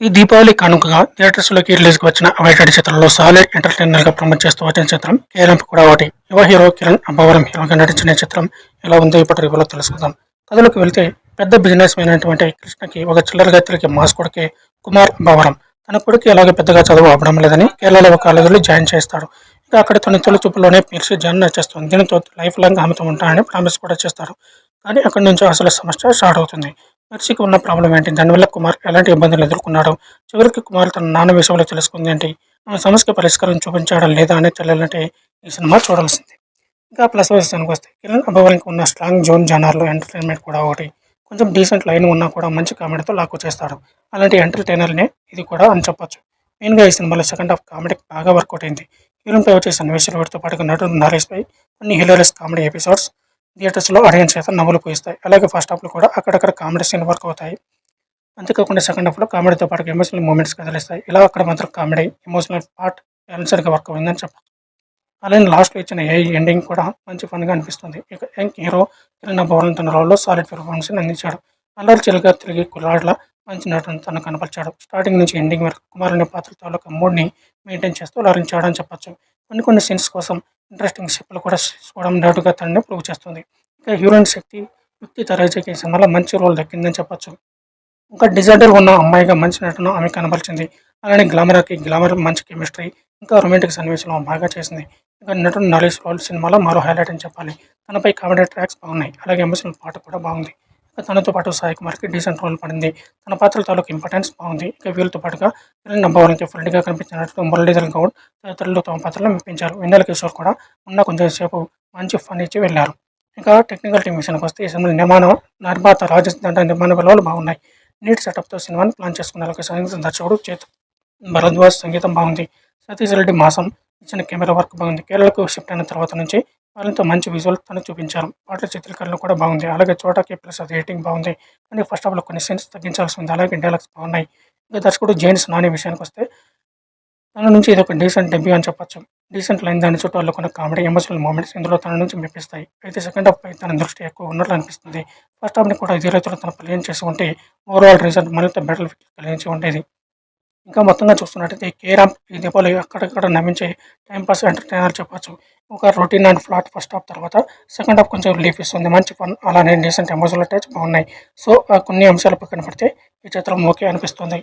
ఈ దీపావళి కానుకగా థియేటర్స్లోకి రిలీజ్కి వచ్చిన అవైటెడ్ చిత్రంలో సాలిడ్ ఎంటర్టైనర్గా ప్రమోట్ చేస్తూ వచ్చిన చిత్రం కేరం కూడా ఒకటి. యువ హీరో కిరణ్ అంబవరం హీరోగా నటించిన చిత్రం ఎలా ఉందో ఇప్పటి రివ్యూలో తెలుసుకుందాం. కథలోకి వెళ్తే పెద్ద బిజినెస్ మ్యాన్ అయినటువంటి కృష్ణకి ఒక చిల్లరగా తిరిగి మాస్ కొడుకే కుమార్ అంబవరం. తన కొడుకు ఎలాగ పెద్దగా చదువు అవ్వడం లేదని కేరళలో ఒక కాలేజీలో జాయిన్ చేస్తాడు. ఇంకా అక్కడ తన తొలి చూపులోనే పిలిచి జాయిన్ నచ్చేస్తుంది. దీనితో లైఫ్ లాంగ్ ఆమెతో ఉంటానని ప్రామిస్ కూడా చేస్తారు కానీ అక్కడి నుంచి అసలు సమస్య స్టార్ట్ అవుతుంది. మెర్సీకి ఉన్న ప్రాబ్లం ఏంటి? దానివల్ల కుమార్ ఎలాంటి ఇబ్బందులు ఎదుర్కొన్నాడు? చివరికి కుమార్ తన నాన్న విషయంలో తెలుసుకుంది ఏంటి? ఆమె సమస్యకి పరిష్కారం చూపించాడా లేదా అనే తెలియాలంటే ఈ సినిమా చూడాల్సింది. ఇంకా ప్లస్ వర్షానికి వస్తే కిరణ్ అభవరికి ఉన్న స్ట్రాంగ్ జోన్ జనార్లో ఎంటర్టైన్మెంట్ కూడా ఒకటి. కొంచెం డీసెంట్ లైన్ ఉన్నా కూడా మంచి కామెడీతో లాక్కు చేస్తాడు. అలాంటి ఎంటర్టైనర్నే ఇది కూడా అని చెప్పొచ్చు. మెయిన్గా ఈ సినిమాలో సెకండ్ హాఫ్ కామెడీ బాగా వర్కౌట్ అయింది. హీరోన్పై వచ్చే సన్నివేశాలు వీటితో పాటుగా నటుడు నరేష్పై కొన్ని హిలోరియస్ కామెడీ ఎపిసోడ్స్ థియేటర్స్లో ఆడియన్స్ చేత నవ్వులు పోయిస్తాయి. అలాగే ఫస్ట్ హాఫ్లో కూడా అక్కడక్కడ కామెడీ సీన్ వర్క్ అవుతాయి. అంతేకాకుండా సెకండ్ హాఫ్లో కామెడీతో పాటు ఎమోషనల్ మూమెంట్స్ కదిలిస్తాయి. ఇలా అక్కడ మాత్రం కామెడీ ఎమోషనల్ పార్ట్ బ్యాలెన్స్డ్గా వర్క్ అయిందని చెప్పాలి అలానే లాస్ట్లో ఇచ్చిన ఏ ఎండింగ్ కూడా మంచి ఫన్గా అనిపిస్తుంది. ఇక యంగ్ హీరో కిరణ్ భవన్ తన రోల్లో సాలిడ్ పెర్ఫార్మెన్స్ అందించాడు. అల్లరి చిలుగా తిరిగి కుర్రాడ్ల మంచి నటన తను కనపరిచాడు. స్టార్టింగ్ నుంచి ఎండింగ్ వరకు కుమారుని పాత్ర తాలూకా మూడ్ని మెయింటైన్ చేస్తూ అలరించాడని చెప్పచ్చు చెప్పొచ్చు. కొన్ని కొన్ని సీన్స్ కోసం ఇంట్రెస్టింగ్ షిప్లు కూడా చూడడం డౌట్గా తనని ప్రూవ్ చేస్తుంది. ఇక హీరోయిన్ శక్తి యుక్తి తరేజకి సినిమాలో మంచి రోల్ దక్కిందని చెప్పొచ్చు. ఇంకా డిజైడర్ ఉన్న అమ్మాయిగా మంచి నటన ఆమె కనబరిచింది. అలానే గ్లామర్కి గ్లామర్ మంచి కెమిస్ట్రీ ఇంకా రొమాంటిక్ సన్నివేశంలో బాగా చేసింది. ఇంకా నటుడు నరేష్ రోల్ సినిమాలో మరో హైలైట్ అని చెప్పాలి. తనపై కామెడీ ట్రాక్స్ బాగున్నాయి. అలాగే ఎమోషనల్ పాట కూడా బాగుంది. తనతో పాటు సాయి కుమార్కి డీసెంట్ రోల్ పడింది. తన పాత్ర తాలూకు ఇంపార్టెన్స్ బాగుంది. ఇక వీళ్ళతో పాటుగా కిరణ్ నంబవరంకి ఫ్రెండ్గా కనిపించినట్టు మురళీధర్ గౌడ్ తదితరులు తమ పాత్రలో మెప్పించారు. వెన్నెల కిషోర్ కూడా ఉన్న కొంచెంసేపు మంచి ఫన్ ఇచ్చి వెళ్ళారు. ఇంకా టెక్నికల్ టీం విషయానికి వస్తే ఈ సినిమా నిర్మాణం నిర్మాత రాజేష్ దండ నిర్మాణ విలువలు బాగున్నాయి. నీట్ సెటప్తో సినిమాని ప్లాన్ చేసుకున్నారు. ఒక సంగీత దర్శకుడు చేతు భరద్వాజ్ సంగీతం బాగుంది. సతీష్ రెడ్డి మాసం ఇచ్చిన కెమెరా వర్క్ బాగుంది. కేరళకు షిఫ్ట్ అయిన తర్వాత నుంచి మరింత మంచి విజువల్ తను చూపించారు. పాటల చిత్రీకరణ కూడా బాగుంది. అలాగే చోటాకి ప్లస్ అది రేటింగ్ బాగుంది. కానీ ఫస్ట్ ఆఫ్లో కొన్ని సీన్స్ తగ్గించాల్సి ఉంది. అలాగే డైలాగ్స్ బాగున్నాయి. ఇంకా దర్శకుడు జేమ్స్ నాని విషయానికి వస్తే తన నుంచి ఇది ఒక డీసెంట్ డెబ్యూ అని చెప్పొచ్చు. డీసెంట్ లైన్ దాని చుట్టూ అల్లుకున్న కామెడీ ఎమోషనల్ మూమెంట్స్ ఇందులో తన నుంచి మెప్పిస్తాయి. అయితే సెకండ్ హాఫ్ పై తన దృష్టి ఎక్కువ ఉన్నట్లు అనిపిస్తుంది. ఫస్ట్ హాఫ్ని కూడా ఇదే రైతులు తన ప్లేన్ చేసి ఉంటే ఓవరాల్ రిజల్ట్ మరింత బెటర్ కలిగించి ఉండేది. ఇంకా మొత్తంగా చూస్తున్నట్టయితే కేరామ్ ఈ దీపావళి అక్కడక్కడ నమ్మించే టైంపాస్ ఎంటర్టైనర్ చెప్పొచ్చు. ఒక routine and flat first half తర్వాత సెకండ్ హాఫ్ కొంచెం రిలీఫ్ ఇస్తుంది మంచి ఫన్ అలానే డీసెంట్ ఎమోషనల్ టచ్ బాగున్నాయి. సో ఆ కొన్ని అంశాలు పక్కన పెడితే ఈ చిత్రం ఓకే అనిపిస్తుంది.